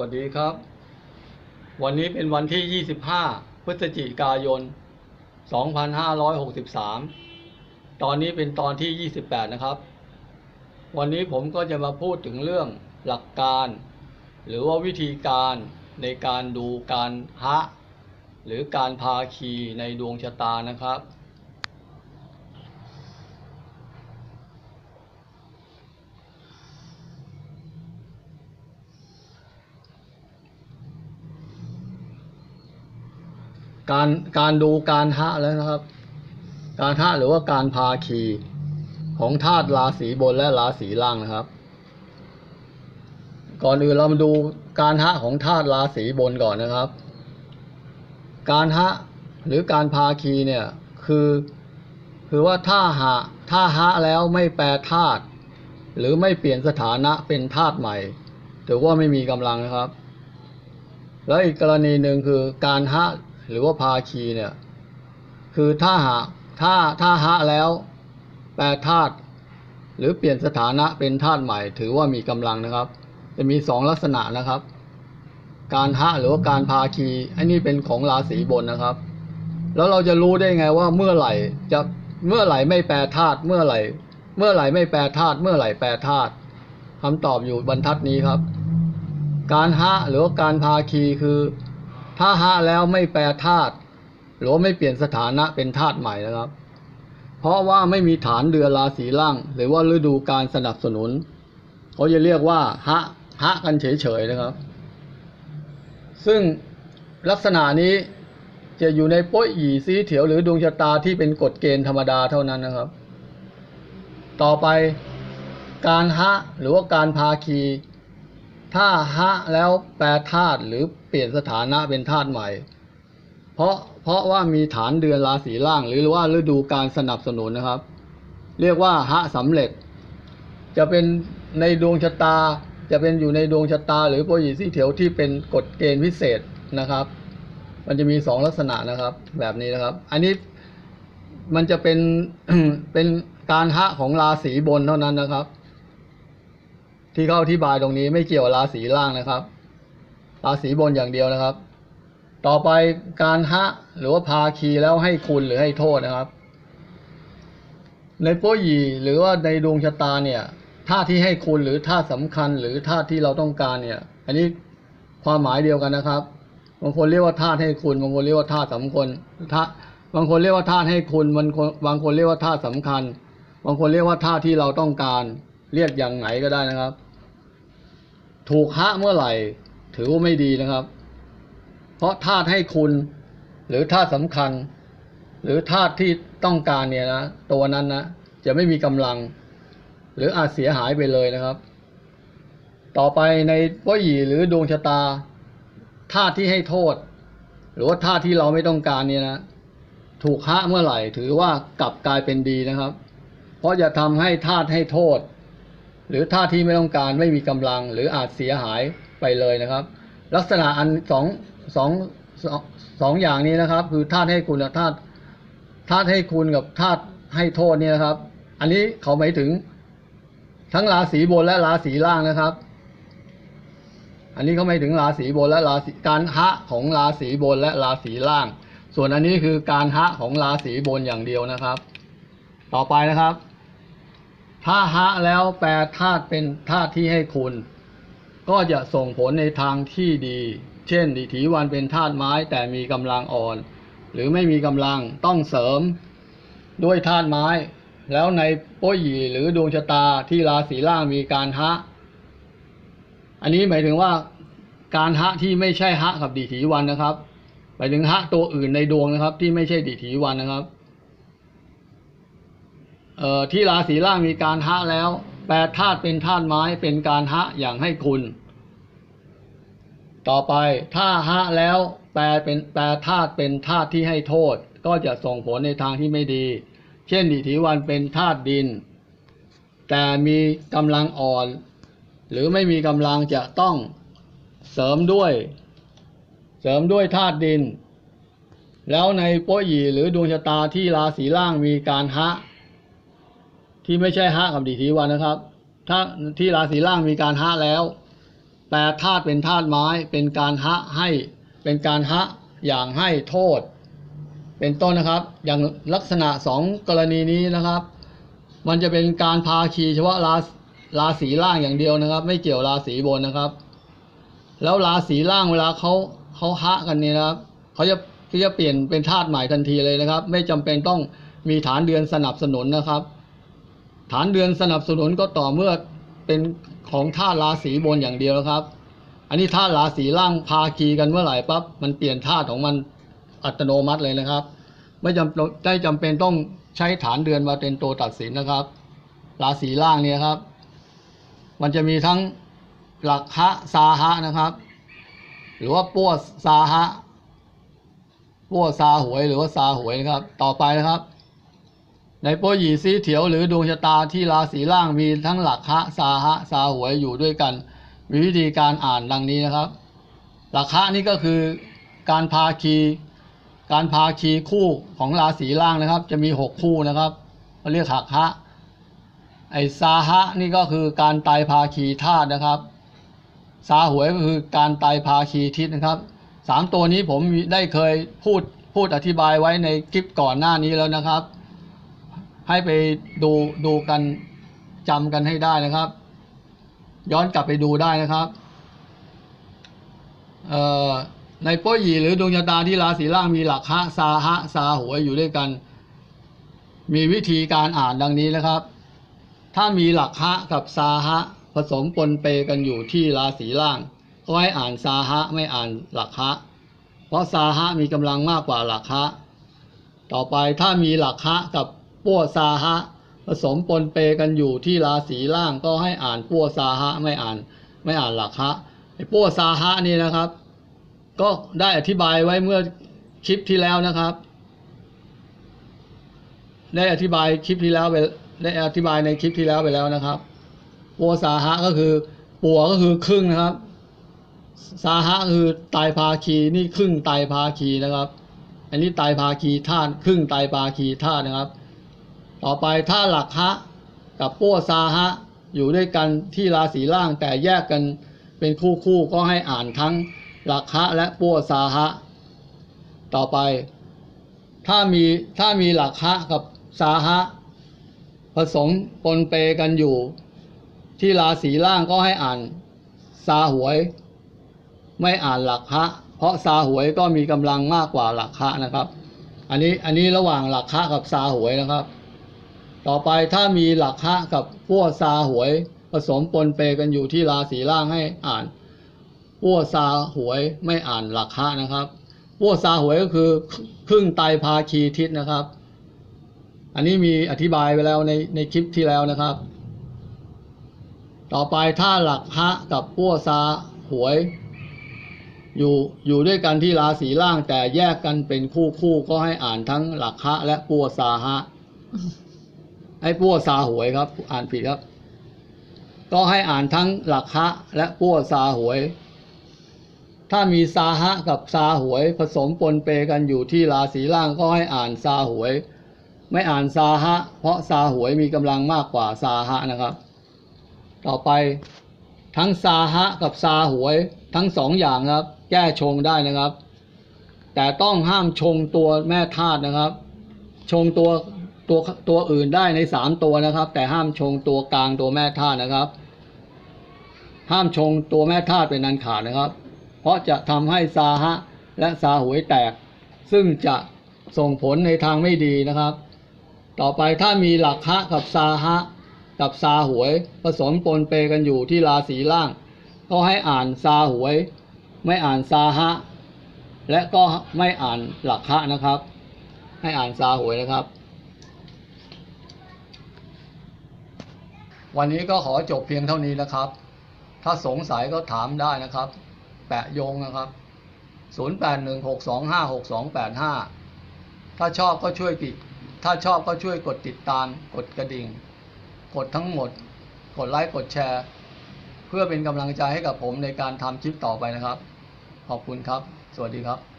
วัสดีครับ วันนี้เป็นวันที่ 25 พฤศจิกายน 2563 ตอนนี้เป็นตอนที่ 28 นะครับ วันนี้ผมก็จะมาพูดถึงเรื่องหลักการ หรือว่าวิธีการในการดูการฮะ หรือการพาคีในดวงชะตานะครับ การการดูการฮะแล้วนะครับ การฮะหรือว่าการพาคีของธาตุราศีบนและราศีล่างนะครับ ก่อนอื่นเรามาดูการฮะของธาตุราศีบนก่อนนะครับ การฮะหรือการพาคีเนี่ยคือคือว่าถ้าหะถ้าฮะแล้วไม่แปรธาตุหรือไม่เปลี่ยนสถานะเป็นธาตุใหม่ถือว่าไม่มีกำลังนะครับ แล้วอีกกรณีหนึ่งคือการฮะ หรือว่าพาคีเนี่ยคือถ้าหะถ้าถ้าฮะแล้ว แปรธาตุหรือเปลี่ยนสถานะเป็นธาตุใหม่ ถือว่ามีกำลังนะครับ จะมีสองลักษณะนะครับ การฮะหรือว่าการพาคีอันนี้เป็นของราศีบนนะครับ แล้วเราจะรู้ได้ไงว่าเมื่อไหร่จะเมื่อไหร่ไม่แปรธาตุเมื่อไหร่ เมื่อไหร่ไม่แปรธาตุเมื่อไหร่แปรธาตุคำตอบอยู่บรรทัดนี้ครับ การฮะหรือว่าการพาคีคือ ถ้าฮะแล้วไม่แปรธาตุหรือว่าไม่เปลี่ยนสถานะเป็นธาตุใหม่นะครับ เพราะว่าไม่มีฐานเดือนราศีล่าง หรือว่าฤดูการสนับสนุนเขาจะเรียกว่าฮะฮะกันเฉยๆนะครับ ซึ่งลักษณะนี้จะอยู่ในโป้ยหยีซีเถียวหรือดวงชะตาที่เป็นกฎเกณฑ์ธรรมดาเท่านั้นนะครับ ต่อไปการฮะหรือว่าการพาคี ถ้าฮะแล้วแปรธาตุหรือ เปลี่ยนสถานะเป็นธาตุใหม่ เพราะเพราะว่ามีฐานเดือนราศีล่าง หรือว่าฤดูการสนับสนุนนะครับ เรียกว่าฮะสำเร็จ จะเป็นในดวงชะตา จะเป็นอยู่ในดวงชะตา หรือโปรยีซี่เถียวที่เป็นกฎเกณฑ์พิเศษนะครับ มันจะมีสองลักษณะนะครับ แบบนี้นะครับ อันนี้มันจะเป็นเป็นการฮะของราศีบนเท่านั้นนะครับ ที่เขาอธิบายตรงนี้ไม่เกี่ยวกับราศีล่างนะครับ ราศีบนอย่างเดียวนะครับ ต่อไปการฮะหรือว่าพาคีแล้วให้คุณหรือให้โทษนะครับ ในโป้ยีหรือว่าในดวงชะตาเนี่ยท่าที่ให้คุณหรือท่าสำคัญหรือท่าที่เราต้องการเนี่ย อันนี้ความหมายเดียวกันนะครับบางคนเรียกว่าท่าให้คุณบางคนเรียกว่าท่าสำคัญท่าบางคนเรียกว่าท่าให้คุณบางคนบางคนเรียกว่าท่าสำคัญ บางคนเรียกว่าท่าที่เราต้องการ เรียกอย่างไหนก็ได้นะครับ ถูกฮะเมื่อไหร่ ถือว่าไม่ดีนะครับ เพราะธาตุให้คุณ หรือธาตุสำคัญ หรือธาตุที่ต้องการเนี่ยนะตัวนั้นนะจะไม่มีกำลัง หรืออาจเสียหายไปเลยนะครับ ต่อไปในวหยีหรือดวงชะตาธาตุที่ให้โทษ หรือว่าธาตุที่เราไม่ต้องการเนี่ยนะถูกฮะเมื่อไหร่ ถือว่ากลับกลายเป็นดีนะครับ เพราะจะทำให้ธาตุให้โทษ หรือธาที่ไม่ต้องการไม่มีกำลังหรืออาจเสียหายไปเลยนะครับ ลักษณะอันสองสองสองสองอย่างนี้นะครับ คือธาตุให้คุณกับธาตุธาตุให้คุณกับธาตุให้โทษเนี่ยนะครับ อันนี้เขาหมายถึงทั้งราศีบนและราศีล่างนะครับ อันนี้เขาหมายถึงราศีบนและราศีการฮะของราศีบนและราศีล่าง ส่วนอันนี้คือการฮะของราศีบนอย่างเดียวนะครับ ต่อไปนะครับ ถ้าฮะแล้วแปลธาตุเป็นธาตุที่ให้คุณ ก็จะส่งผลในทางที่ดี เช่นดิถีวันเป็นธาตุไม้แต่มีกำลังอ่อน หรือไม่มีกำลังต้องเสริมด้วยธาตุไม้ แล้วในโป้ยหยีหรือดวงชะตาที่ราศีล่างมีการฮะอันนี้หมายถึงว่าการฮะที่ไม่ใช่ฮะกับดิถีวันนะครับหมายถึงฮะตัวอื่นในดวงนะครับ ที่ไม่ใช่ดิถีวันนะครับ ที่ราศีล่างมีการฮะแล้วแปลธาตุเป็นธาตุไม้เป็นการฮะอย่างให้คุณ ต่อไปถ้าฮะแล้วแปลเป็นแปลธาตุเป็นธาตุที่ให้โทษ ก็จะส่งผลในทางที่ไม่ดี เช่นดิถีวันเป็นธาตุดิน แต่มีกำลังอ่อน หรือไม่มีกำลังจะต้องเสริมด้วย เสริมด้วยธาตุดิน แล้วในโป้ยหยีหรือดวงชะตาที่ราศีล่างมีการฮะ ที่ไม่ใช่ฮะกับดิถีวันนะครับ ถ้าที่ราศีล่างมีการฮะแล้ว แปลธาตุเป็นธาตุไม้ เป็นการหะให้ เป็นการหะอย่างให้โทษ เป็นต้นนะครับ อย่างลักษณะสองกรณีนี้นะครับ มันจะเป็นการพาคีเฉพาะราราศีล่างอย่างเดียวนะครับ ไม่เกี่ยวราศีบนนะครับ แล้วราศีล่างเวลาเขาเขาหะกันเนี่ยนะครับเขาจะเขาจะเปลี่ยนเป็นธาตุใหม่ทันทีเลยนะครับ ไม่จำเป็นต้องมีฐานเดือนสนับสนุนนะครับ ฐานเดือนสนับสนุนก็ต่อเมื่อเป็นของธาตุราศีบนอย่างเดียวครับ อันนี้ธาตุราศีล่างพาคีกันเมื่อไหร่ปั๊บมันเปลี่ยนธาตุของมันอัตโนมัติเลยนะครับ ไม่จำได้จำเป็นต้องใช้ฐานเดือนมาเป็นตัวตัดสินนะครับ ราศีล่างเนี่ยครับ มันจะมีทั้งหลักฮะซาฮะนะครับ หรือว่าปั้วซาฮะปั้วซาหวยหรือว่าซาหวยนะครับ ต่อไปนะครับ ในโปรหยีซีเถียวหรือดวงชะตาที่ราศีล่างมีทั้งหลักฮะซาฮะซาหวยอยู่ด้วยกันมีวิธีการอ่านดังนี้นะครับ หลักฮะนี่ก็คือการพาคีการพาคีคู่ของราศีล่างนะครับ จะมีหกคู่นะครับเขาเรียกหักฮะไอซาฮะนี่ก็คือการไตรภาคีธาตุนะครับซาหวยก็คือการไตรภาคีทิศนะครับสามตัวนี้ผมได้เคยพูดพูดอธิบายไว้ในคลิปก่อนหน้านี้แล้วนะครับ ให้ไปดูดูกันจำกันให้ได้นะครับ ย้อนกลับไปดูได้นะครับในโป้ยหยีหรือดวงชะตาที่ราศีล่างมีหลักฮะซาฮะซาหวยอยู่ด้วยกัน มีวิธีการอ่านดังนี้นะครับ ถ้ามีหลักฮะกับซาฮะผสมปนเปกันอยู่ที่ราศีล่าง ก็ให้อ่านซาฮะไม่อ่านหลักฮะเพราะซาฮะมีกำลังมากกว่าหลักฮะต่อไปถ้ามีหลักฮะกับ ปั้วซาฮะผสมปนเปกันอยู่ที่ราศีล่างก็ให้อ่านปั้วซาฮะไม่อ่านไม่อ่านหลักฮะไอ้ปั้วซาฮะนี่นะครับ ก็ได้อธิบายไว้เมื่อคลิปที่แล้วนะครับ ได้อธิบายคลิปที่แล้วไปได้อธิบายในคลิปที่แล้วไปแล้วนะครับปัวสาหะก็คือปัวก็คือครึ่งนะครับ สาหะคือไตรภาคีนี่ครึ่งไตรภาคีนะครับ อันนี้ไตรภาคีธาตุครึ่งไตรภาคีธาตุนะครับ ต่อไปถ้าหลักฮะกับปัวสาหะอยู่ด้วยกันที่ราศีล่างแต่แยกกันเป็นคู่คู่ก็ให้อ่านทั้งหลักฮะและปัวสาหะต่อไป ถ้ามีถ้ามีหลักฮะกับสาหะผสมปนเปกันอยู่ ที่ราศีล่างก็ให้อ่านซาหวย ไม่อ่านหลักฮะเพราะซาหวยก็มีกำลังมากกว่าหลักฮะนะครับ อันนี้อันนี้ระหว่างหลักฮะกับซาหวยนะครับ ต่อไปถ้ามีหลักฮะกับพัวซาหวย ผสมปนเปกันอยู่ที่ราศีล่างให้อ่านพัวซาหวยไม่อ่านหลักฮะนะครับพัวซาหวยก็คือครึ่งไตรภาคีทิศนะครับ อันนี้มีอธิบายไปแล้วในในคลิปที่แล้วนะครับ ต่อไปถ้าหลักฮะกับพัวซาหวย อยู่อยู่ด้วยกันที่ราศีล่างแต่แยกกันเป็นคู่คู่ก็ให้อ่านทั้งหลักฮะและปัวซาฮะ ให้ปัวซาหวยครับ อ่านผิดครับ ก็ให้อ่านทั้งหลักฮะและปัวซาหวย ถ้ามีซาฮะกับซาหวย ผสมปนเปกันอยู่ที่ราศีล่างก็ให้อ่านซาหวย ไม่อ่านซาฮะ เพราะซาหวยมีกำลังมากกว่าซาฮะนะครับ ต่อไปทั้งซาฮะกับซาหวย ทั้งสองอย่างครับ แก้ชงได้นะครับ แต่ต้องห้ามชงตัวแม่ธาตุนะครับ ชงตัว ตัวตัวอื่นได้ในสามตัวนะครับ แต่ห้ามชงตัวกลางตัวแม่ธาตุนะครับ ห้ามชงตัวแม่ธาตุเป็นนันขาดนะครับ เพราะจะทำให้ซาฮะและซาหวยแตก ซึ่งจะส่งผลในทางไม่ดีนะครับ ต่อไปถ้ามีหลักฮะกับซาฮะกับซาหวย ผสมปนเปกันอยู่ที่ราศีล่าง ก็ให้อ่านซาหวย ไม่อ่านซาฮะและก็ไม่อ่านหลักฮะนะครับ ให้อ่านซาหวยนะครับ วันนี้ก็ขอจบเพียงเท่านี้นะครับ ถ้าสงสัยก็ถามได้นะครับ แปะโยงนะครับ 0816256285 ถ้าชอบก็ช่วยติด ถ้าชอบก็ช่วยกดติดตาม กดกระดิ่ง กดทั้งหมด กดไลค์ กดแชร์ เพื่อเป็นกำลังใจให้กับผมในการทำคลิปต่อไปนะครับ ขอบคุณครับ สวัสดีครับ